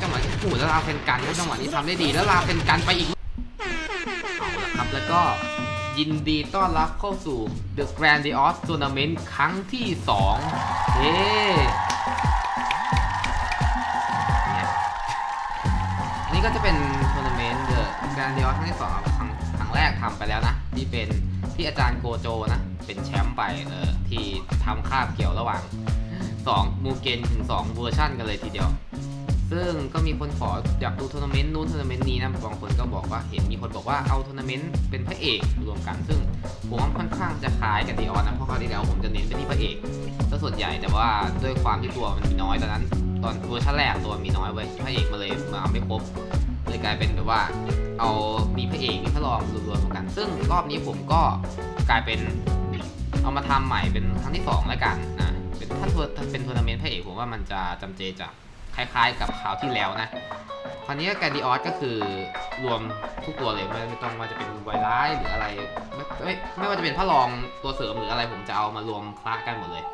จังหวะที่ผูแล้วลาเฟนกันจังหวะนี้ทำได้ดีแล้วลาเฟนกันไปอีกเอาละครับแล้วก็ยินดีต้อนรับเข้าสู่ The Grand i o s Tournament ครั้งที่ 2 เฮ้เนี่ยอันนี้ก็จะเป็นทัวร์นาเมนต์ The Grandiose ครั้งที่2ครับครั้งครั้งแรกทำไปแล้วนะ ที่เป็นที่อาจารย์โกโจนะ เป็นแชมป์ไปเออที่ทำคาบเกี่ยวระหว่าง 2 มูเกนถึง 2 เวอร์ชันกันเลยทีเดียว ซึ่งก็มีคนขออยากดูทัวร์นาเมนต์นู้นทัวร์นาเมนต์นี้นะบางคนก็บอกว่าเห็นมีคนบอกว่าเอาทัวร์นาเมนต์เป็นพระเอกรวมกัน ซึ่งผมว่าค่อนข้างจะคล้ายกับดีออนนะเพราะคราวที่แล้วผมจะเน้นไปที่พระเอกซะส่วนใหญ่แต่ว่าด้วยความที่ตัวมันมีน้อยตอนนั้น ตอนเวอร์ชันแรกตัวมีน้อยเว้ยพระเอกมาเลยมาไม่ครบเลยกลายเป็นแบบว่าเอามีพระเอกมีพระรองรวมๆกัน ซึ่งรอบนี้ผมก็กลายเป็นเอามาทำใหม่เป็นครั้งที่สองแล้วกันนะเป็นถ้าเป็นทัวร์นาเมนต์พระเอกผมว่ามันจะจำเจจะ คล้ายๆ กับคราวที่แล้วนะคราวนี้แกนดิออสก็คือรวมทุกตัวเลยไม่ไม่ต้องว่าจะเป็นไวร้ายหรืออะไรไม่ไม่ไม่ว่าจะเป็นพระรองตัวเสริมหรืออะไรผมจะเอามารวมคละกันหมดเลย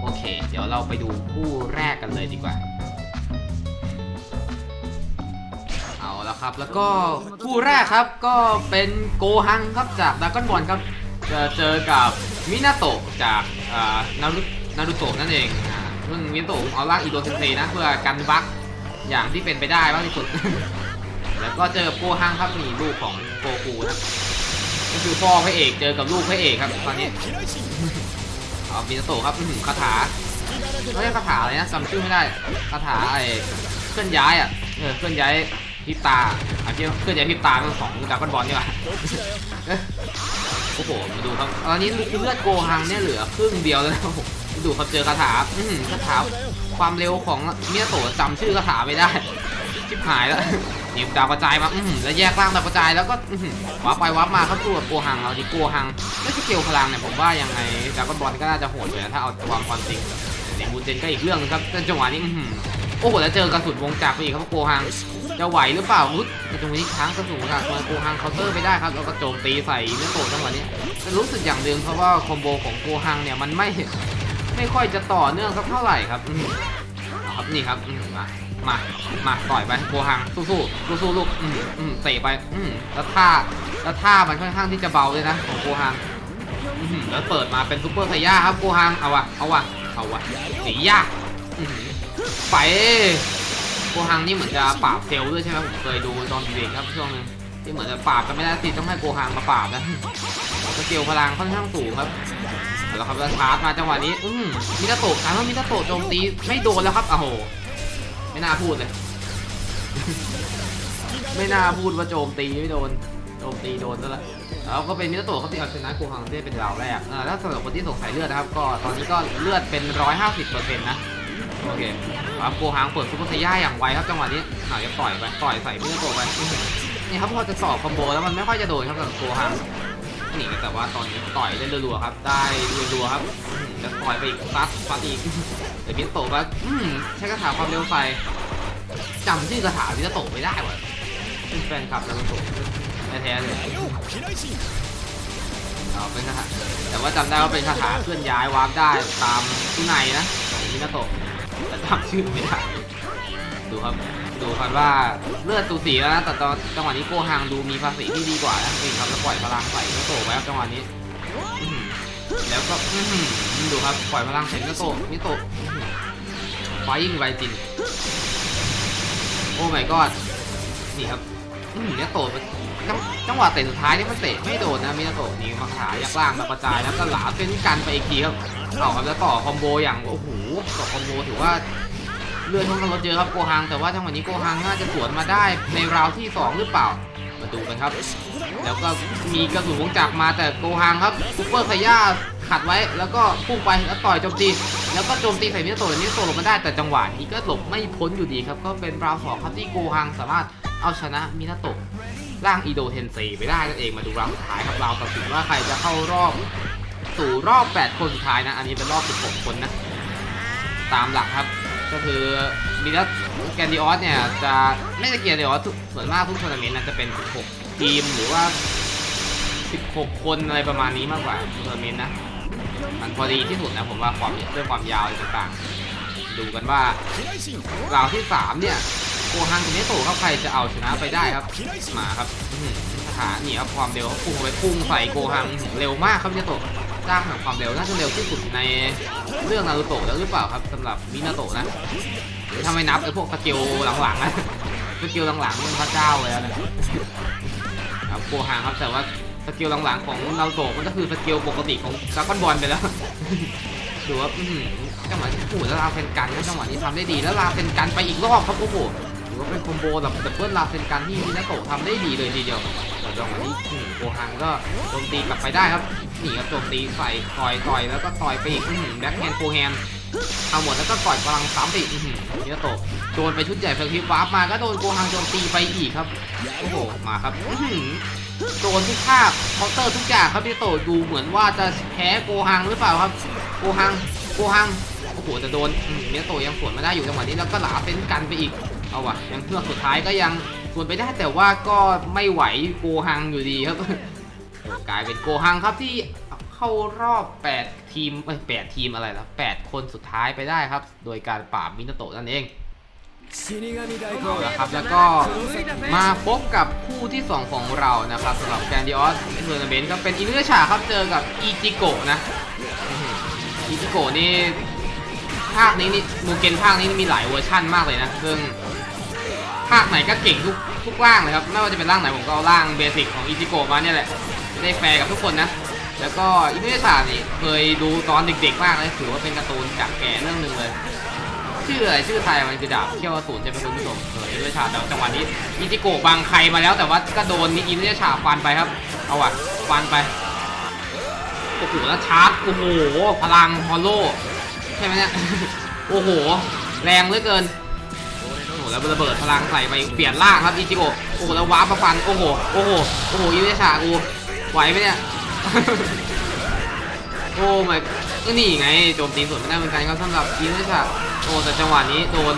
โอเค เดี๋ยวเราไปดูคู่แรกกันเลยดีกว่า เอาและครับแล้วก็คู่แรกครับก็เป็นโกฮังครับจากดากอนบอลครับจะเจอกับมินาโตะจากนารุนารุโตะนั่นเอง อ่าซึ่งมินโตะเอาล่างอีโดเซนเซนะเพื่อกันบั๊กอย่างที่เป็นไปได้มากที่สุด แล้วก็เจอโกฮังครับนี่ลูกของโกคูนะก็คือพ่อพระเอกเจอกับลูกพระเอกครับตอนนี้เอามินโตะครับอื้อหือคาถาเขาเรียกคาถาอะไรนะจำชื่อไม่ได้คาถาไอ้เคลื่อนย้ายอะเออเคลื่อนย้ายพิบตาอะที่เคลื่อนย้ายพิบตาของดากอนบอลนี่ว่าโอ้โหมาดูครับตอนนี้เลือดโกหังเนี่ยเหลือครึ่งเดียวแล้ว ดูเขาเจอคาถาอื้อหือคาถาความเร็วของเมียโตะจำชื่อคาถาไม่ได้ ชิบหายแล้วนี่ดาวกระจายมาอื้อหือแล้วแยกร่างดาวกระจายแล้วก็อื้อหือวับไปวับมาครับตัวโกหังเราที่โกหังไม่สเกลพลังเนี่ยผมว่ายังไงดาวกบอลก็น่าจะโหดเลยนะถ้าเอาความความจริงเด็กบูเจนก็อีกเรื่องครับจังหวะนี้อื้อหือโอ้โหแล้วเจอกระสุนวงจักรไปอีกครับโกหังจะไหวหรือเปล่าอุ๊ยแต่จังหวะนี้ค้างกระสุนค่ะตัวโกฮังเคาน์เตอร์ไม่ได้ครับแล้วก็โจมตีใส่เนื้อโตจังหวะนี้รู้สึกอย่างหนึ่งเพราะว่าคอมโบของโกฮังเนี่ยมันไม่ ไม่ค่อยจะต่อเนื่องสักเท่าไหร่ครับครับนี่ครับมามามาต่อยไปโกฮังสู้สู้สู้สู้ๆลูกอืมอืมเตะไปอืมแล้วท่าแล้วท่ามันค่อนข้างที่จะเบาเลยนะของโกฮังอืมแล้วเปิดมาเป็นซุปเปอร์ไซย่าครับโกฮังเอาวะเอาวะเอาวะหนียากอืมไปโกฮังนี่เหมือนจะปราบเซลด้วยใช่ไหมผมเคยดูตอนเด็กครับช่วงนึงที่เหมือนจะปราบกันไม่ได้สิต้องให้โกฮังมาปราบนะสเกลพลังค่อนข้างสูงครับ แล้วครับแล้วชาร์จมาจังหวะนี้ อืมมินาโตะถามว่ามินาโตะโจมตีไม่โดนแล้วครับโอ้โห ไม่น่าพูดเลย ไม่น่าพูดว่าโจมตีไม่โดน โจมตีโดนซะล้วแล้วก็เป็นมินาโตะครับที่เอาชนะโกฮังได้เป็นราวแรกอ่าแล้วสำหรับคนที่สงสัยเลือดนะครับ ก็ตอนนี้ก็เลือดเป็น 150%นะโอเคครับโกฮังเปิดซุปเปอร์ไซย่าอย่างไวครับจังหวะนี้หน่อยจะต่อยไปต่อยใส่เมื่อโตไปนี่ครับพอจะสอบคอมโบแล้วมันไม่ค่อยจะโดนครับสำหรับโกฮัง นี่แต่ว่าตอนนี้ต่อยได้รัวๆครับ ได้รัวๆครับอื้อหือแล้วต่อยไปอีกฟัดฟัดอีกแต่มินโตะก็ใช้คาถาความเร็วไฟจำชื่อคาถามินโตะไม่ได้ว่ะเป็นแฟนคลับนารูโตะแท้ๆเลยเอาเป็นคาถาแต่ว่าจำได้ว่าเป็นคาถาเคลื่อนย้ายวาร์ปได้ตามที่ในนะของมินาโตะแต่จำชื่อไม่ได้ ครับ ดูครับว่าเลือดสูสีแล้วนะแต่ตอนจังหวะนี้โกฮังดูมีภาษีที่ดีกว่านะนี่ครับแล้วปล่อยพลังใส่เนโตไว้ครับจังหวะนี้แล้วก็ดูครับปล่อยพลังใส่เนโตะเนโตะอื้อหือไฟยิงไวจริงโอ้ my god นี่ครับอื้อโตมันจังจังหวะเตะสุดท้ายนี่มันเตะไม่โดนนะมินาโตะนี่มาขายักล่างมากระจายแล้วก็หลาเส้นกันไปอีกทีครับเอาครับแล้วต่อคอมโบอย่างโอ้โหต่อคอมโบถือว่า เลื่อนช่งทางรถเจอครับโกฮังแต่ว่าจังหวะนี้โกฮังน่าจะสวนมาได้ในราวที่ 2 หรือเปล่ามาดูกันครับ แล้วก็มีกระสุนวงจักรมาแต่โกฮังครับซูเปอร์ไซย่าขัดไว้แล้วก็พุ่งไปแล้วต่อยโจมตีแล้วก็โจมตีใส่มิโตะมิโตะหลบมาได้แต่จังหวะนี้ก็หลบไม่พ้นอยู่ดีครับก็เป็นราวสองครับที่โกฮังสามารถเอาชนะมินาโตะร่างอีโดเทนเซไปได้นั่นเองมาดูราวสุดท้ายครับราวตัดสินว่าใครจะเข้ารอบสู่รอบ 8 คนสุดท้ายนะ อันนี้เป็นรอบ 16 คนนะ ตามหลักครับ ก็คือมีแล้วแกนดิออสเนี่ยจะไม่ใช่แกนดิออสทุกส่วนมากทุกทัวร์นาเมนต์นะจะเป็น 16 ทีมหรือว่า 16 คนอะไรประมาณนี้มากกว่าทัวร์นาเมนต์นะมันพอดีที่สุดนะผมว่าความด้วยความยาวต่างๆ ดูกันว่าราวที่สามเนี่ยโกฮังกับเนโตะครับใครจะเอาชนะไปได้ครับมาครับอื้อหือสถานนี่ครับความเร็วพุ่งไปพุ่งใส่โกฮังเร็วมากครับเนโตะจ้างแห่งความเร็วน่าจะเร็วที่สุดในเรื่องนารูโตะแล้วหรือเปล่าครับสำหรับมินาโตะนะหรือถ้าไม่นับไอ้พวกสกิลหลังๆนะสกิลหลังๆมันพระเจ้าเลยนะครับโกฮังครับแต่ว่าสกิลหลังๆของนารูโตะมันก็คือสกิลปกติของดราก้อนบอลไปแล้วดูว่าอื้อหือจังหวะนี้โอ้โหแล้วลาเซนกันจังหวะนี้ทำได้ดีแล้วลาเซนกันไปอีกรอบครับโอ้โหถือว่าเป็นคอมโบแบบดับเบิลลาเซนกันที่มินาโตะทำได้ดีเลยทีเดียว จังหวะนี้โกฮังก็โจมตีกลับไปได้ครับนี่ครับโจมตีใส่ต่อยต่อยแล้วก็ต่อยไปอีกแบ็คแฮนด์โฟแฮนด์เอาหมดแล้วก็ต่อยพลังซ้ำไปอีกอื้อโตโดนไปชุดใหญ่เฟลคิปวาร์ปมาก็โดนโกฮังโจมตีไปอีกครับโอ้โหมาครับโดนทุกภาพเคาน์เตอร์ทุกอย่างครับพี่โตดูเหมือนว่าจะแพ้โกฮังหรือเปล่าครับโกฮังโกฮังโอ้โหแต่โดนเนี่ยโตยังสวนไม่ได้อยู่จังหวะนี้แล้วก็หลาเป็นกันไปอีกเอาวะยังเพื่อสุดท้ายก็ยัง สวนไปได้แต่ว่าก็ไม่ไหวโกฮังอยู่ดีครับกลายเป็นโกฮังครับที่เข้ารอบ 8 ทีมเอ้ย8ทีมอะไรล่ะ8คนสุดท้ายไปได้ครับ โดยการปราบมินาโตะนั่นเองเอาละครับแล้วก็มาพบกับคู่ที่ 2 ของเรานะครับสำหรับแกนดิออสเทอร์นาเมนต์ก็เป็นอินุเชาครับเจอกับอีจิโกะนะอีจิโกะนี่ภาคนี้นี่มูเกนภาคนี้มีหลายเวอร์ชั่นมากเลยนะซึ่ง ภาคไหนก็เก่งทุกทุกร่างเลยครับ ไม่ว่าจะเป็นร่างไหนผมก็เอาร่างเบสิกของอีจิโกะมาเนี่ยแหละได้แฟร์กับทุกคนนะ แล้วก็อินุเชานี่เคยดูตอนเด็กๆมากเลยถือว่าเป็นการ์ตูนจากแกเรื่องหนึ่งเลย ชื่ออะไรชื่อไทยมันคือดาบเขี้ยวอสูรใช่ไหมคุณผู้ชมเออด้วยฉากแต่จังหวะนี้อิจิโกะบังใครมาแล้วแต่ว่าก็โดนนิอินเนี่ยฉาฟันไปครับ เอาว่ะฟันไปโอ้โหแล้วชาร์จโอ้โหพลังฮอลโลใช่ไหมเนี่ยโอ้โห แรงเหลือเกิน แล้วระเบิดพลังใส่ไปเปลี่ยนร่างครับอิจิโกะโอ้โหแล้ววาร์ปมาฟันโอ้โหโอ้โหโอ้โหอินเนี่ยฉากูไหวไหมเนี่ยโอ้ไม่ก็นี่ไงโจมตีสวนไม่ได้เหมือนกันครับสำหรับอินเนี่ยฉาโอ้แต่จังหวะนี้โดน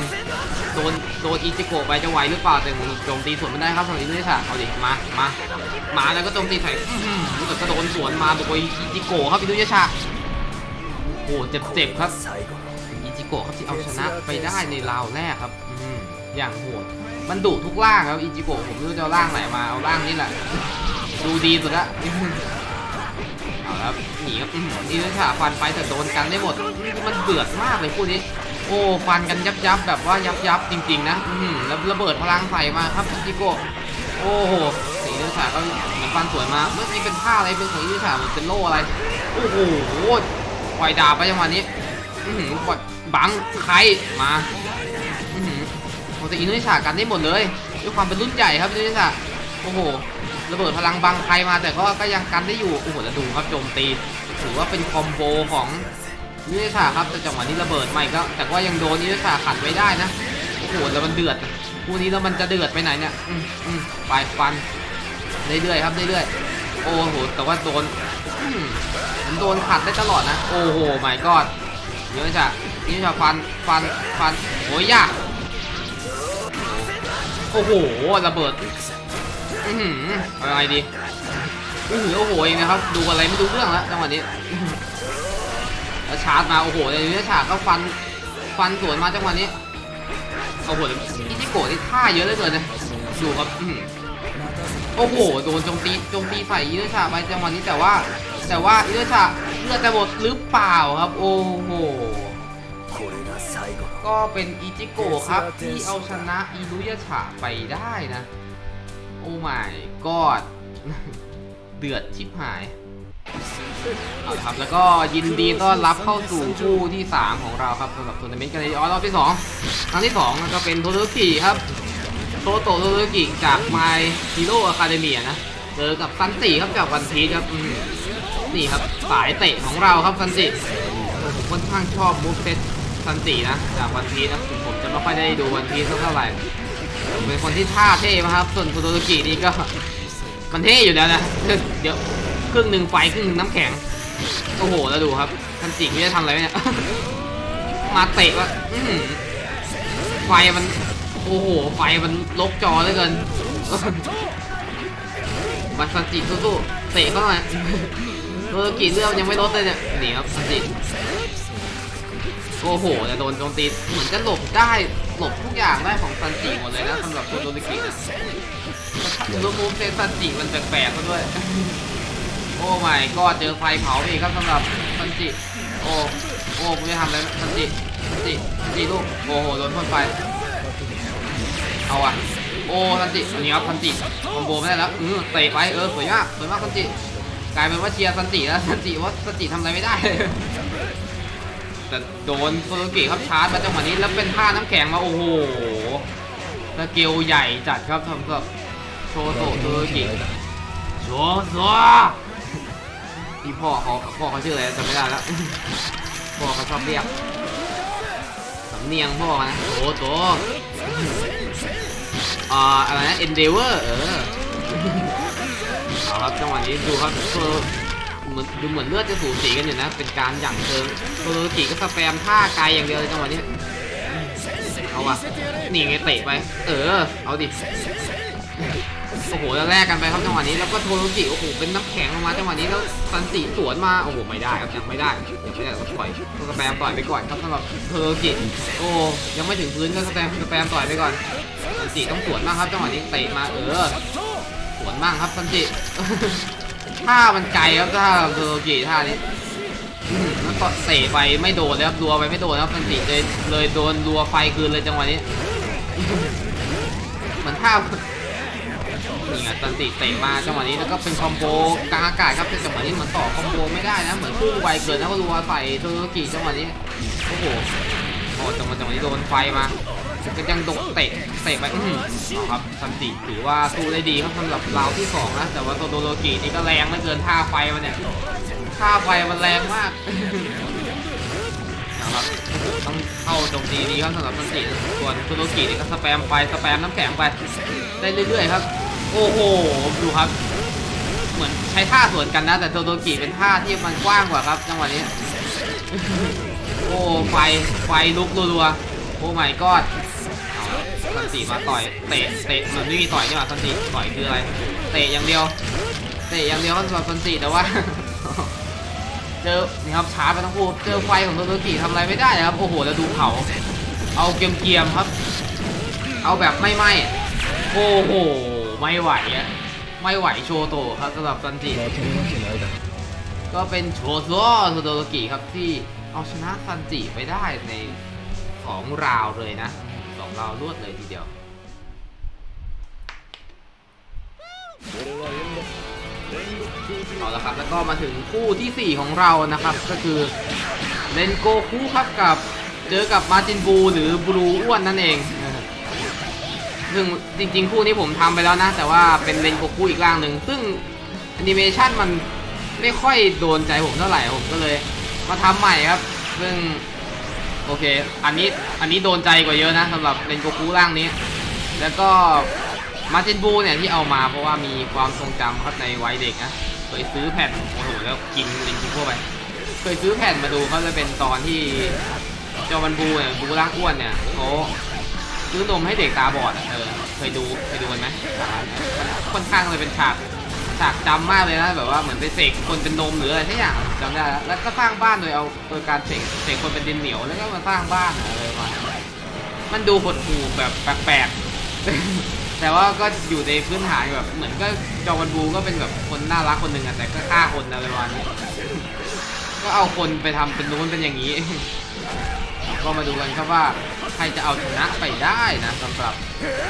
โดนโดนอิจิโกะไปจะไหวหรือเปล่าแต่โจมตีสวนไม่ได้ครับสำหรับอินเดชาเอาดิมามามาแล้วก็โจมตีใส่รู้สึกกระโดนสวนมาโดยอิจิโกะครับอิเดชาโอ้เจ็บเจ็บครับอิจิโกะครับที่เอาชนะไปได้ในราวแรกครับ อืม อย่างโหดมันดุทุกร่างครับอิจิโกะผมไม่รู้จะเอาร่างไหนมาเอาร่างนี้แหละดูดีสุดละเอาแล้วหนีครับอื้อหืออินเดชาฟันไปแต่โดนกันได้หมดมันเดือดมากเลยคู่นี้ โอ้ฟันกันยับยับแบบว่ายับยับจริง ๆ นะอืแล้วระเบิดพลังใส่มาครับอิจิโกะโอ้โหสีเลือดฉาก็เหมือนฟันสวยมาเมื่อกี้เป็นท่าอะไรเป็นของเลือดฉาเหมือนเป็นโล่อะไรโอ้โหปล่อยดาบไปจังหวะนี้อือหือปล่อยบังใครมา อ้แต่อินเดชากันได้หมดเลยด้วยความเป็นรุ่นใหญ่ครับอินเดชาโอ้โหระเบิดพลังบังใครมาแต่ก็ก็ยังกันได้อยู่โอ้โหแล้วดูครับโจมตีถือว่าเป็นคอมโบของนิเชาครับแต่จังหวะนี้ระเบิดใหม่ก็แต่ว่ายังโดนนิเชาขัดไว้ได้นะโอ้โหแล้วมันเดือดคู่นี้แล้วมันจะเดือดไปไหนเนี่ยอืมอืมไปฟันเรื่อยๆครับเรื่อยๆโอ้โหแต่ว่าโดนมันโดนขัดได้ตลอดนะ โอ้โหไม่กอดนิเชานิเชาฟันฟันฟันโอ้ยยาก โอ้โหระเบิดอือหืออายังไงดีอือหือโอ้โหเองนะครับ ดูอะไรไม่รู้เรื่องแล้วจังหวะนี้แล้วชาร์จมาโอ้โหในเนื้ฉากก็ฟันฟันสวนมาจังหวะนี้โอ้โหอิจิโกะนี่ท่าเยอะเหลือเกินนะดูครับโอ้โหโดนโจมตีโจมตีใส่อินุชาไปจังหวะนี้แต่ว่า แต่ว่าอินุชาเลือดจะหมดหรือเปล่าครับ โอ้โห ก็เป็นอิจิโกะครับ ที่เอาชนะอินุยาชาไปได้นะ โอ้ my god เดือดชิบหายเอาละครับแล้วก็ยินดีต้อนรับเข้าสู่คู่ที่ 3 ของเราครับสำหรับทัวร์นาเมนต์กันในออรอบที่2ครั้งที่2ก็เป็นโทโตกิครับโตโตโทโตกิจาก My Hero Academia นะเจอกับซันจิครับจากวันพีชครับอืมนี่ครับสายเตะของเราครับซันจิผมค่อนข้างชอบมูฟเซต ซันจินะจากวันพีนะผมจะไม่ค่อยได้ดูวันพีชเท่าไหร่เป็นคนที่ท่าเท่มากครับ ส่วนโทโตกินี่ก็มันเท่อยู่แล้วนะเดี๋ยวครึ่งหนึ่งไฟครึ่งหนึ่งน้ำแข็งโอ้โหแล้วดูครับทันจิไม่ได้ทำอะไรมเนี่ยมาเตะวะอื้อหือไฟมันโอ้โหไฟมันลกจอเหลือเกินมาซันจิสู้ๆเตะเข้ามาโดนกี่เรื่องยังไม่ลดเลยเนี่ยหนีครับซันจิ โอ้โหแต่โดนโจมตีเหมือนจะหลบได้หลบทุกอย่างได้ของซันจิหมดเลยนะสำหรับโคโดริกินะรูมูฟเซซันจิมันแปลกๆมาด้วย โอ้ไม่ก็เจอไฟเผาอีกครับสำหรับซันจิโอ้โอ้กูจะทำอะไรซันจิซันจิซันจิลูกโอ้โหโดนพ่นไฟเอาอะโอ้ซันจิอันนี้ครับซันจิคอมโบไม่ได้แล้วอือเตะไปเออสวยมากสวยมากซันจิกลายเป็นว่าเชียร์ซันจิแล้วซันจิว่าซันจิทำอะไรไม่ได้ แต่โดนโซโลกิครับชาร์จมาจังหวะนี้แล้วเป็นท่าน้ำแข็งมาโอ้โหสเกลใหญ่จัดครับสำหรับโชโตโซโลกิโชโซที่พ่อเขาพ่อเขาชื่ออะไรจำไม่ได้แล้วพ่อเขาชอบเรียกสำเนียงพ่อนะโชโตอ่าอะไรนะ endeavor เออเอาครับจังหวะนี้ดูครับโซ เหมือนดูเหมือนเลือดจะสูสีกันอยู่นะ เป็นการหยั่งเชิงโซโลกิก็สแปมท่าไกลอย่างเดียวเลยจังหวะนี้เอาว่ะนี่ไงเตะไป เออ เอาดิ โอ้โหแล้วแลกกันไปครับจังหวะนี้แล้วก็โทโรกิโอ้โหเป็นน้ำแข็งออกมาจังหวะนี้แล้วซันติสวนมาโอ้โหไม่ได้ครับยังไม่ได้ยังไม่ได้ก็ปล่อยก็สแปมต่อยไปก่อนครับสำหรับโทโรกิโอ้ยังไม่ถึงพื้นก็สแปมสแปมต่อยไปก่อนซันติต้องสวนบ้างครับจังหวะนี้เตะมาเออสวนบ้างครับซันจิ ท่ามันไกลครับท่าโทโรกิท่านี้แล้วก็เตะไปไม่โดนเลยครับรัวไปไม่โดนครับซันจิเลยเลยโดนรัวไฟคืนเลยจังหวะนี้เหมือนท่านี่ไงตันติเตะมาจังหวะนี้แล้วก็เป็นคอมโบกลางอากาศครับเป็นจังหวะนี้มือนต่อคอมโบไม่ได้นะเหมือนพุ่งไวเกินแล้วก็รัวใส่โทโรกิจังหวะนี้โอ้โห อ้จังหวะจังหวะนี้โดนไฟมาก็ยังโดนเตะเตะไปอืมเอครับตันติถือว่าสู้ได้ดีครับสำหรับราวที่สองนะแต่ว่าโทโรกินี่ก็แรงไม่เกินท่าไฟมันเนี่ยท่าไฟมันแรงมากนะครับต้องเข้าโจมตีดีครับสำหรับตันติส่วนโทโรกินี่ก็สแปมไปสแปมน้ำแข็งไปได้เรื่อยๆครับ โอ้โหดูครับเหมือนใช้ท่าสวนกันนะ แต่โทโดกิเป็นท่าที่มันกว้างกว่าครับจังหวะนี้ โอ้ไฟไฟลุกรัวๆโอ้ไม่ก็ดซันติมาต่อยเตะเตะมันไม่มีต่อยนี่หว่าซันติต่อยคืออะไรเตะอย่างเดียวเตะอย่างเดียวมัสำหรับซันติแต่ว่าเจอนี่ครับช้าไปทั้งคู่เจอไฟของโตโตกิทำอะไรไม่ได้ครับโอ้โหแล้วดูเผาเอาเกียมๆครับ เอาแบบไม่ไม่โอ้โหไม่ไหวอะไม่ไหวโชโตครับสำหรับซันติก็เป็นโชโซโตโตกิครับที่ เอาชนะซันจิไปได้ในสองราวเลยนะสองราวรวดเลยทีเดียวเอาละครับแล้วก็มาถึงคู่ที่ 4 ของเรานะครับ ก็คือเลนโกคุครับกับเจอกับมาจินบูหรือบลูอ้วนนั่นเองซึ่งจริง ๆ คู่นี้ผมทำไปแล้วนะ แต่ว่าเป็นเลนโกคุอีกร่างหนึ่งซึ่งแอนิเมชันมันไม่ค่อยโดนใจผมเท่าไหร่ผมก็เลย มาทำใหม่ครับ ซึ่ง โอเค อันนี้อันนี้โดนใจกว่าเยอะนะสำหรับเลนโกคุร่างนี้ แล้วก็มาจินบูเนี่ยที่เอามาเพราะว่ามีความทรงจำครับในวัยเด็กนะเคยซื้อแผ่นโอ้โหแล้วกินลิงกินพวกไป เคยซื้อแผ่นมาดูเขาจะเป็นตอนที่เจ้ามันบูเนี่ยบูร่างอ้วนเนี่ยเขาซื้อนมให้เด็กตาบอดเออเคยดูเคยดูกันไหมค่อนข้างเลยเป็นฉาก ฉากจำมากเลยนะแบบว่าเหมือนไปเสกคนเป็นนมหรืออะไรทั้งอย่างจำได้แล้วแล้วก็สร้างบ้านโดยเอาโดยการเสกเสกคนเป็นดินเหนียวแล้วก็มาสร้างบ้านอะไรประมาณนั้นมันดูหดหู่แบบแปลกๆแต่ว่าก็อยู่ในพื้นฐานแบบเหมือนก็จอวันบูก็เป็นแบบคนน่ารักคนหนึ่งอะแต่ก็ฆ่าคนอะไรประมาณนี้ก็เอาคนไปทำเป็นนู้นเป็นอย่างนี้ ก็มาดูกันครับว่าใครจะเอาชนะไปได้นะสำหรับ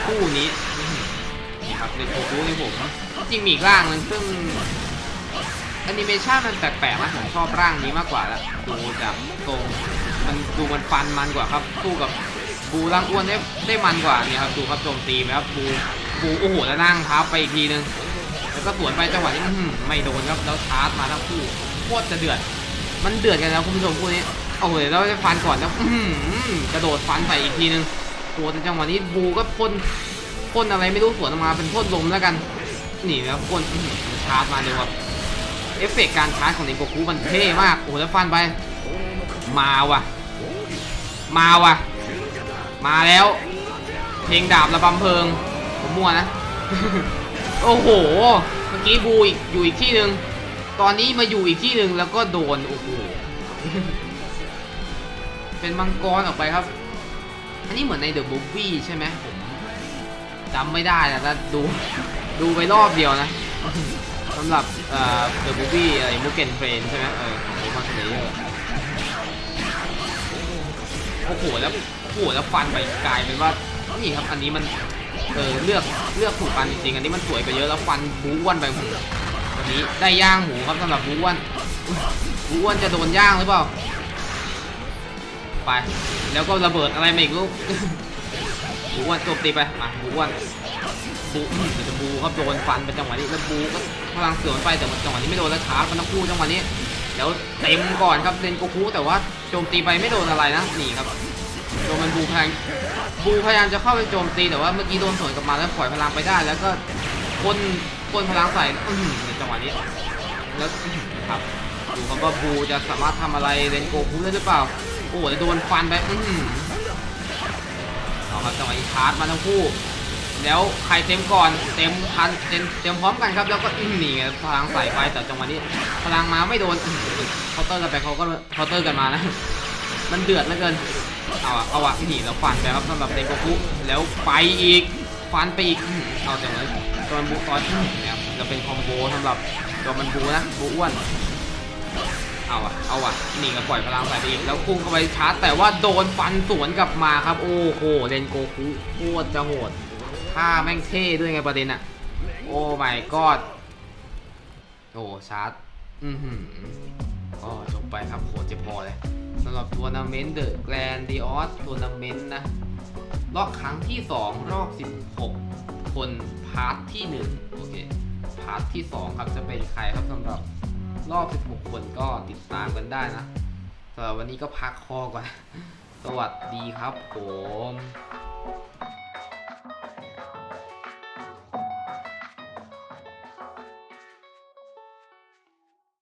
คู่นี้นี่ครับในโกคูนี่ผม จริงมีอีกร่างนึงซึ่งแอนิเมชันมันแปลกๆนะผมชอบร่างนี้มากกว่าละดูจากตรงมันดูมันฟันมันกว่าครับสู้กับบูร่างอ้วนได้ได้มันกว่าเนี่ยครับดูครับโจมตีไหมครับบูบูโอ้โหแล้วนั่งทับไปอีกทีนึงแล้วก็สวนไปจังหวะนี้ไม่โดนครับแล้วชาร์จมาทั้งคู่โคตรจะเดือด มันเดือดกันแล้วคุณผู้ชมคู่นี้โอ้โหเดี๋ยวจะฟันก่อนแล้วกระโดดฟันใส่อีกทีนึงโอ้แต่จังหวะนี้บูก็พ่นพ่นอะไรไม่รู้สวนออกมาเป็นพ่นลมแล้วกัน หนีแล้วพ่นชาร์จมาเลยครับเอฟเฟกต์การชาร์จของนิโกคุมันเท่มากโอ้แล้วฟันไป มาว่ะ มาว่ะ มาแล้ว เพลงดาบระบำเพลิง ผมมั่วนะ โอ้โห เมื่อกี้บูอีกอยู่อีกที่หนึ่งตอนนี้มาอยู่อีกที่หนึ่งแล้วก็โดน โอ้โห เป็นมังกรออกไปครับ อันนี้เหมือนในเดอะบุ๊ i ี้ใช่ไหมผมจำไม่ได้แล้วดู ดูไปรอบเดียวนะสำหรับเอ่อเดอะบุ๊ i ี้อะไรมูเกนเฟรนใช่ไหมเออของโรมันเลเยอร์โอ้โหแล้วโอ้โหแล้วฟันไปกลายเป็นว่านี่ครับอันนี้มันเออเลือกเลือกถูกฟันจริงๆอันนี้มันสวยไปเยอะแล้วฟันบูอ้วนไปหมดวันนี้ได้ย่างหมูครับสำหรับบูอ้วนบู้วนจะโดนย่างหรือเปล่าไปแล้วก็ระเบิดอะไรมาอีกลูกบูอ้วนโจมตีไปมาบูอ้วน บูเดี๋ยวจะบูครับโดนฟันไปจังหวะนี้แล้วบูก็พลังเสือมันไปแต่จังหวะนี้ไม่โดนแล้วชาร์จมันทั้งคู่จังหวะนี้ แล้วเต็มก่อนครับเซนโกคุแต่ว่าโจมตีไปไม่โดนอะไรนะนี่ครับโดนมันบูพยายามบูพยายามจะเข้าไปโจมตีแต่ว่าเมื่อกี้โดนสวนกลับมาแล้วปล่อยพลังไปได้ แล้วก็พ่นพ่นพลังใส่อื้อหือในจังหวะนี้แล้วครับดูครับว่าบูจะสามารถทำอะไรเรนโกคุได้หรือเปล่า โอ้โหโดนฟันไปอื้อหือเอาครับจังหวะนี้ชาร์จมาทั้งคู่ แล้วใครเต็มก่อนเต็มทันเต็มเต็มพร้อมกันครับแล้วก็อื้อหนีพลังใส่ไปแต่จังหวะนี้พลังมาไม่โดนอื้อเคาน์เตอร์กันไปเขาก็เคาน์เตอร์กันมานะมันเดือดเหลือเกินเอาอะเอาอะหนีแล้วฟันไปครับสำหรับเดนโกคุแล้วไปอีกฟันไปอีกเอาจังเลยตัวมันบูตอนอื้อหือเนี่ยจะเป็นคอมโบสำหรับตัวมันบูนะบูอ้วนเอาอะเอาอะนี่ก็ปล่อยพลังใส่ไปอีกแล้วพุ่งเข้าไปชาร์จแต่ว่าโดนฟันสวนกลับมาครับ โอ้โหเรนโกคุโคตรจะโหด ท่าแม่งเท่ด้วยไงประเด็นอะโอ้ my god โอ้ชาร์จอือหือก็จบไปครับโหเจ็บพอเลยสำหรับทัวร์นาเมนต์เดอะแกรนดิออสทัวร์นาเมนต์นะ รอบครั้งที่ 2 รอบ 16 คนพาร์ทที่ 1 โอเค พาร์ทที่ 2 ครับจะเป็นใครครับสำหรับรอบ 16 คนก็ติดตามกันได้นะสำหรับวันนี้ก็พักคอก่อน สวัสดีครับผม